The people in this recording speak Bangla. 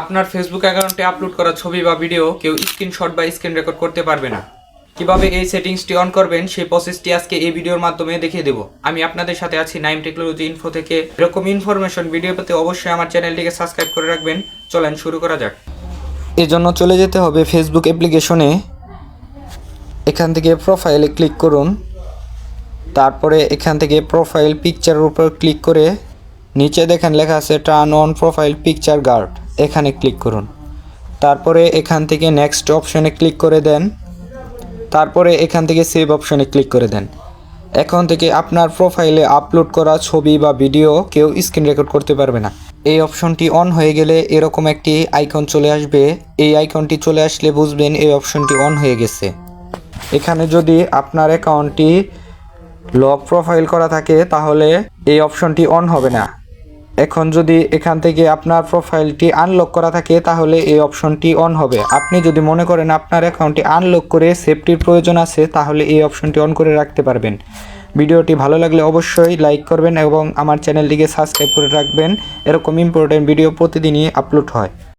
আপনার ফেসবুক অ্যাকাউন্টে আপলোড করা ছবি বা ভিডিও কেউ স্ক্রিনশট বা স্ক্রিন রেকর্ড করতে পারবে না। কীভাবে এই সেটিংসটি অন করবেন, সেই প্রসেসটি আজকে এই ভিডিওর মাধ্যমে দেখিয়ে দেবো। আমি আপনাদের সাথে আছি নাইম টেকনোলজি ইনফো থেকে। এরকম ইনফরমেশন ভিডিও পেতে অবশ্যই আমার চ্যানেলটিকে সাবস্ক্রাইব করে রাখবেন। চলেন শুরু করা যাক। এজন্য চলে যেতে হবে ফেসবুক অ্যাপ্লিকেশনে এখান থেকে প্রোফাইলে ক্লিক করুন। তারপরে এখান থেকে প্রোফাইল পিকচারের উপর ক্লিক করে নিচে দেখেন লেখা আছে turn on profile picture guard এখানে ক্লিক করুন। তারপরে এখান থেকে নেক্সট অপশনে ক্লিক করে দেন। তারপরে এখান থেকে সেভ অপশনে ক্লিক করে দেন। এখন থেকে আপনার প্রোফাইলে আপলোড করা ছবি বা ভিডিও কেউ স্ক্রিন রেকর্ড করতে পারবে না। এই অপশনটি অন হয়ে গেলে এরকম একটি আইকন চলে আসবে। এই আইকনটি চলে আসলে বুঝবেন এই অপশনটি অন হয়ে গেছে। এখানে যদি আপনার অ্যাকাউন্টটি লক প্রোফাইল করা থাকে, তাহলে এই অপশনটি অন হবে না। এখন যদি এখান থেকে আপনার প্রোফাইলটি আনলক করা থাকে, তাহলে এই অপশনটি অন হবে। আপনি যদি মনে করেন আপনার অ্যাকাউন্টটি আনলক করে সেফটির প্রয়োজন আছে, তাহলে এই অপশনটি অন করে রাখতে পারবেন। ভিডিওটি ভালো লাগলে অবশ্যই লাইক করবেন এবং আমার চ্যানেলটিকে সাবস্ক্রাইব করে রাখবেন। এরকম ইম্পর্টেন্ট ভিডিও প্রতিদিনই আপলোড হয়।